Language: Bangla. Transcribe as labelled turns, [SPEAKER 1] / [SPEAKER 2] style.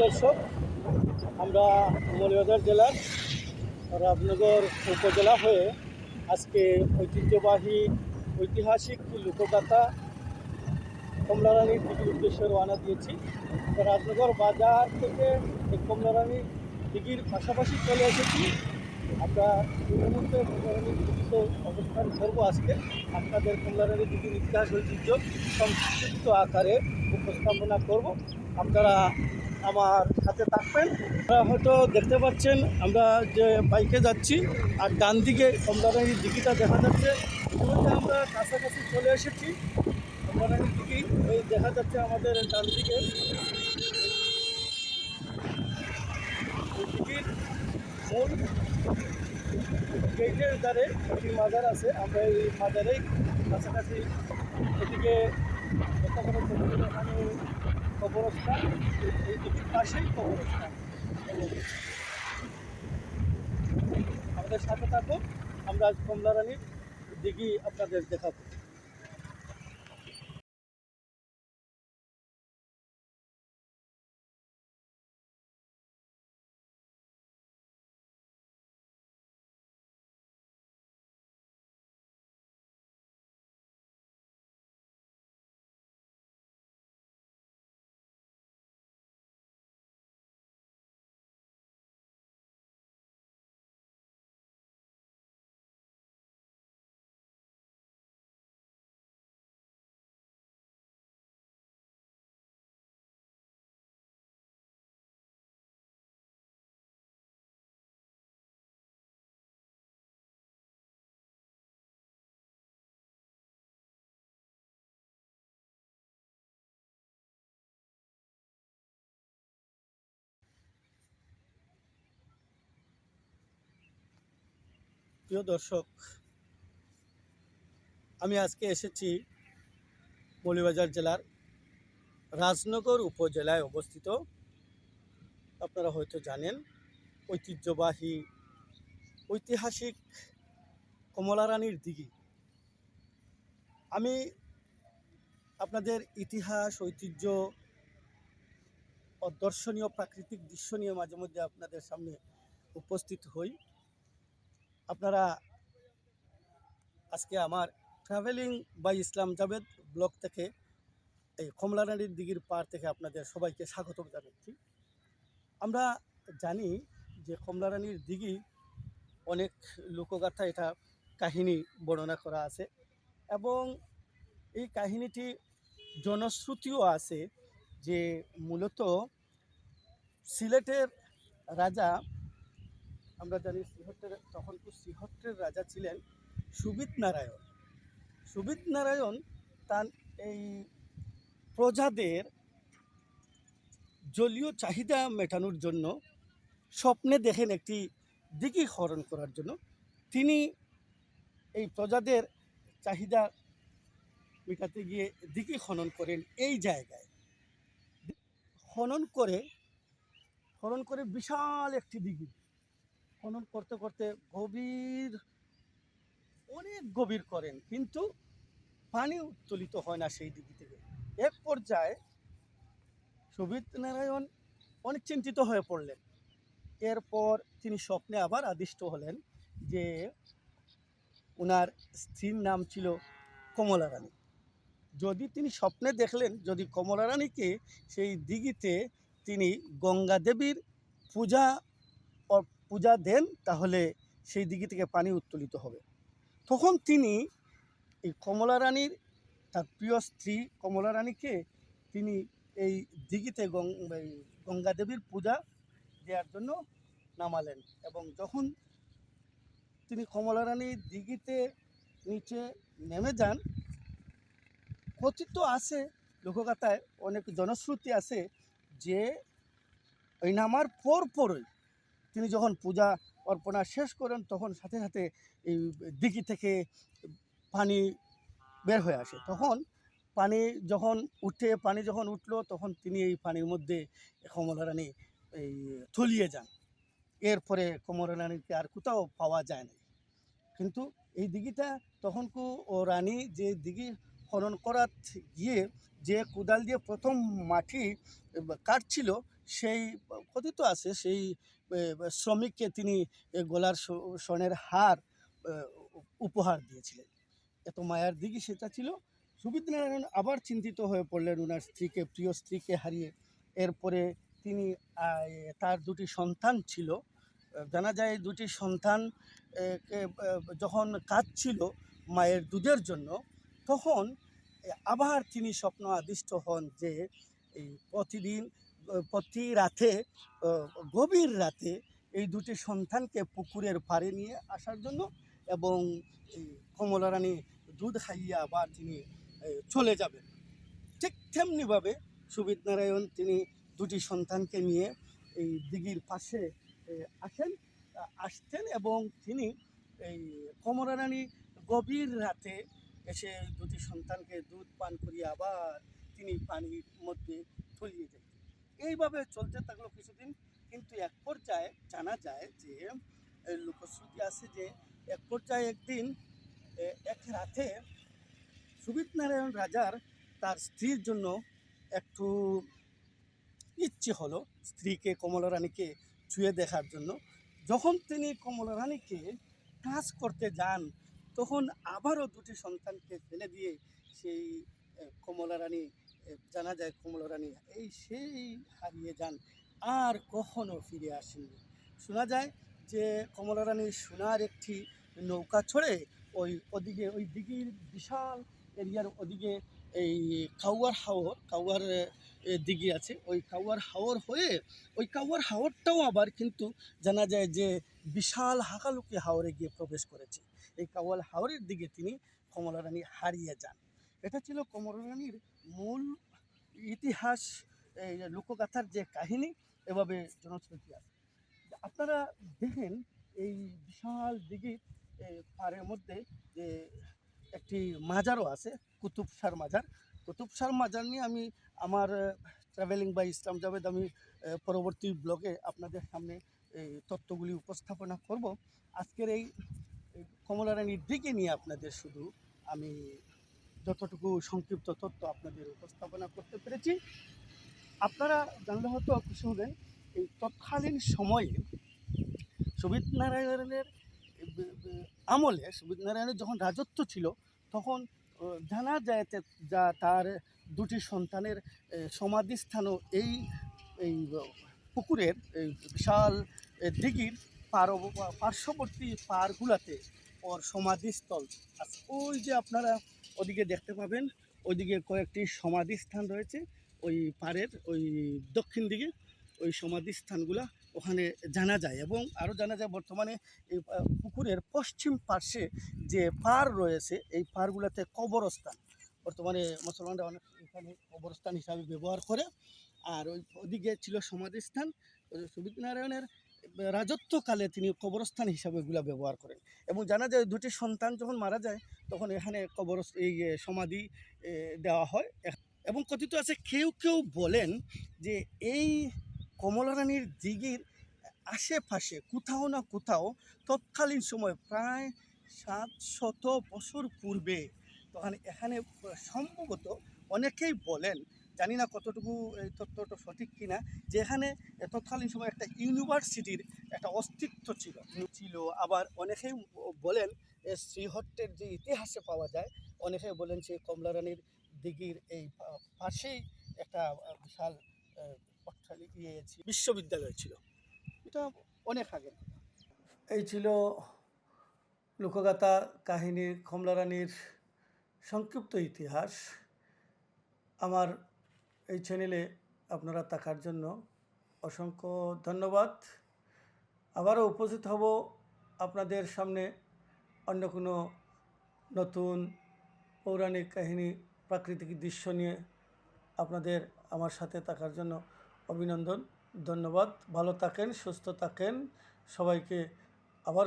[SPEAKER 1] দর্শক, আমরা মৌলবাজার জেলার রাজনগর উপজেলা হয়ে আজকে ঐতিহ্যবাহী ঐতিহাসিক লোকগাথা কমলারানীর দিঘির উদ্দেশ্যে রওনা দিয়েছি। রাজনগর বাজার থেকে এই কমলারানী দিঘির পাশাপাশি চলে এসেছি। আমরা এই মুহূর্তে কমলারানীর দিঘিতে অবস্থান করব আজকে। আপনাদের কমলারানী দিঘির ইতিহাস ঐতিহ্য সংক্ষিপ্ত আকারে উপস্থাপনা করব। আপনারা আমার সাথে থাকবেন। আপনারা হয়তো দেখতে পাচ্ছেন, আমরা যে বাইকে যাচ্ছি, আর ডান দিকে কমলারানীর দিঘিটা দেখা যাচ্ছে। ইতিমধ্যে আমরা কাছাকাছি চলে এসেছি। কমলারানীর দিঘি এই দেখা যাচ্ছে আমাদের ডান দিকে। মূল গেটের দ্বারে একটি মাজার আছে। আমরা এই মাজারেই কাছাকাছি এদিকে কবরস্থান। দিঘির পাশেই কবরস্থান। আমাদের সাথে থাকব আমরা আজ কমলারানীর দিঘি আপনাদের দেখাবো। প্রিয় দর্শক, আমি আজকে এসেছি মৌলিবাজার জেলার রাজনগর উপজেলায় অবস্থিত। আপনারা হয়তো জানেন, ঐতিহ্যবাহী, ঐতিহাসিক কমলারানীর দিঘি। আমি আপনাদের ইতিহাস, ঐতিহ্য দর্শনীয় প্রাকৃতিক দৃশ্য নিয়ে মাঝে মধ্যে আপনাদের সামনে উপস্থিত হই। আপনারা আজকে আমার travelling by Islam Javed block থেকে এই কমলারানীর দিঘির পার থেকে আপনাদের সবাইকে স্বাগত জানাচ্ছি। আমরা জানি যে কমলারানীর দিঘি অনেক লোকগাথা এটা কাহিনী বর্ণনা করা আছে এবং এই কাহিনীটি জনশ্রুতিও আছে যে মূলত সিলেটের রাজা আমরা জানি শ্রীহট্টের, তখন তো শ্রীহট্টের রাজা ছিলেন সুবিত নারায়ণ। সুবিত নারায়ণ তার এই প্রজাদের জলীয় চাহিদা মেটানোর জন্য স্বপ্নে দেখেন একটি দিঘি খনন করার জন্য। তিনি এই প্রজাদের চাহিদা মেটাতে গিয়ে দিঘি খনন করেন এই জায়গায়। খনন করে খনন করে বিশাল একটি দিঘি। খনন করতে করতে গভীর, অনেক গভীর করেন, কিন্তু পানি উত্তোলিত হয় না সেই দিকে থেকে। এক পর্যায়ে সুবিত নারায়ণ অনেক চিন্তিত হয়ে পড়লেন। এরপর তিনি স্বপ্নে আবার আদিষ্ট হলেন যে ওনার স্ত্রীর নাম ছিল কমলা রানী। যদি তিনি স্বপ্নে দেখলেন, যদি কমলা রানীকে সেই দিঘিতে তিনি গঙ্গা দেবীর পূজা পূজা দেন, তাহলে সেই দিঘি থেকে পানি উত্তোলিত হবে। তখন তিনি এই কমলা রানীর, তার প্রিয় স্ত্রী কমলা রানীকে তিনি এই দিঘিতে গঙ্গা দেবীর পূজা দেওয়ার জন্য নামালেন এবং যখন তিনি কমলা রানী দিঘিতে নিচে নেমে যান, কথিত আছে লোকগাথায় অনেক জনশ্রুতি আছে যে ওই নামার পর পরই তিনি যখন পূজা অর্পণা শেষ করেন, তখন সাথে সাথে এই দিঘি থেকে পানি বের হয়ে আসে। তখন পানি যখন উঠে, পানি যখন উঠল, তখন তিনি এই পানির মধ্যে কমলা রানী এই তলিয়ে যান। এরপরে কমলা রানীকে আর কোথাও পাওয়া যায় না কিন্তু এই দিঘিটা তখন কু ও রানী যে দিঘি খনন করার গিয়ে যে কোদাল দিয়ে প্রথম মাটি কাটছিল সেই কথিত আছে, সেই শ্রমিককে তিনি গলার স্বর্ণের হার উপহার দিয়েছিলেন। এত মায়ার দিঘি সেটা ছিল। সুবিদ্রানারায়ণ আবার চিন্তিত হয়ে পড়লেন ওনার স্ত্রীকে, প্রিয় স্ত্রীকে হারিয়ে। এরপরে তিনি তার দুটি সন্তান ছিল। জানা যায় দুটি সন্তান যখন কাঁদছিল মায়ের দুধের জন্য, তখন আবার তিনি স্বপ্ন আদিষ্ট হন যে এই প্রতিদিন প্রতি রাতে গভীর রাতে এই দুটি সন্তানকে পুকুরের পাড়ে নিয়ে আসার জন্য এবং কমলা রানী দুধ খাইয়ে আবার তিনি চলে যাবেন। ঠিক তেমনিভাবে সুবিদ নারায়ণ তিনি দুটি সন্তানকে নিয়ে এই দিঘির পাশে আসেন, আসতেন এবং তিনি এই কমলা রানী গভীর রাতে এসে দুটি সন্তানকে দুধ পান করিয়ে আবার তিনি পানির মধ্যে তলিয়ে যেতেন এইভাবে চলতে থাকল কিছুদিন। কিন্তু এক পর্যায়ে জানা যায় যে লোকশ্রুতি আছে যে, এক পর্যায়ে একদিন এক রাতে সুবিত নারায়ণ রাজার তার স্ত্রীর জন্য একটু ইচ্ছে হলো স্ত্রীকে, কমলা রানীকে ছুঁয়ে দেখার জন্য। যখন তিনি কমলা রানীকে কাজ করতে যান, তখন আবারও দুটি সন্তানকে ফেলে দিয়ে সেই কমলা রানী জানা যায় কমলা রানী, এই সেই হারিয়ে যান, আর কখনো ফিরে আসেননি। শোনা যায় যে কমলা রানী সোনার একটি নৌকা ছড়ে ওই ওদিকে, ওই দিঘির বিশাল এরিয়ার ওদিকে এই কাউয়ার হাওর, কাউয়ার দিঘি আছে, ওই কাউয়ার হাওর হয়ে, ওই কাউয়ার হাওরটাও আবার কিন্তু জানা যায় যে বিশাল হাকালুকি হাওরে গিয়ে প্রবেশ করেছে। এই কাওয়াল হাওরের দিকে তিনি কমলা রানী হারিয়ে যান। এটা ছিল কমলা মূল ইতিহাস, এই লোকগাথার যে কাহিনী, এভাবে জনশ্রুতি আছে। আপনারা দেখেন এই বিশাল দিঘির পাড়ের মধ্যে যে একটি মাজারও আছে কুতুবশার মাজার। কুতুবশার মাজার নিয়ে আমি আমার ট্রাভেলিং বাই ইসলাম জাভেদ আমি পরবর্তী ব্লগে আপনাদের সামনে এই তত্ত্বগুলি উপস্থাপনা করব। আজকের এই এই কমলা রানীর দিকে নিয়ে আপনাদের শুধু আমি যতটুকু সংক্ষিপ্ত তথ্য আপনাদের উপস্থাপনা করতে পেরেছি, আপনারা জানলে হয়তো খুশি হবেন, এই তৎকালীন সময়ে সুবিদ নারায়ণের, আমলে সুবিদ নারায়ণের যখন রাজত্ব ছিল, তখন জানা যায় যে তার দুটি সন্তানের সমাধিস্থানও এই এই, পুকুরের, এই বিশাল দিঘির পার, পার্শ্ববর্তী পাড়গুলাতে, ওর সমাধিস্থল আছে। ওই যে আপনারা ওদিকে দেখতে পাবেন, ওইদিকে কয়েকটি সমাধিস্থান রয়েছে, ওই পাড়ের, ওই দক্ষিণ দিকে ওই সমাধিস্থানগুলা ওখানে জানা যায় এবং আরও জানা যায় বর্তমানে এই পুকুরের পশ্চিম পার্শ্বে যে পাড় রয়েছে, এই পাড়গুলোতে কবরস্থান। বর্তমানে মুসলমানরা অনেক এখানে কবরস্থান হিসাবে ব্যবহার করে। আর ওই ওদিকে ছিল সমাধিস্থান সুবিদ নারায়ণের রাজত্বকালে তিনি কবরস্থান হিসাবে এগুলো ব্যবহার করেন। এবং জানা যায় দুটি সন্তান যখন মারা যায়, তখন এখানে কবর এই সমাধি দেওয়া হয়। এবং কথিত আছে, কেউ কেউ বলেন যে এই কমলা রানীর দিঘির আশেপাশে কোথাও না কোথাও তৎকালীন সময় প্রায় সাত শত বছর পূর্বে, তখন এখানে সম্ভবত অনেকেই বলেন জানি না কতটুকু এই তথ্যটা সঠিক কিনা যে এখানে তৎকালীন সময় একটা ইউনিভার্সিটির একটা অস্তিত্ব ছিল। ছিল, আবার অনেকেই বলেন শ্রীহট্টের যে ইতিহাসে পাওয়া যায়, অনেকেই বলেন সেই কমলা রানীর দিঘির এই পাশেই একটা বিশাল ইয়ে বিশ্ববিদ্যালয় ছিল। এটা অনেক আগে। এই ছিল লোকগাথা কাহিনীর কমলা রানীর সংক্ষিপ্ত ইতিহাস। আমার এই চ্যানেলে আপনারা থাকার জন্য অসংখ্য ধন্যবাদ। আবারও উপস্থিত হব আপনাদের সামনে অন্য কোনো নতুন পৌরাণিক কাহিনী, প্রাকৃতিক দৃশ্য নিয়ে আপনাদের আমার সাথে থাকার জন্য অভিনন্দন, ধন্যবাদ। ভালো থাকেন, সুস্থ থাকেন। সবাইকে আবার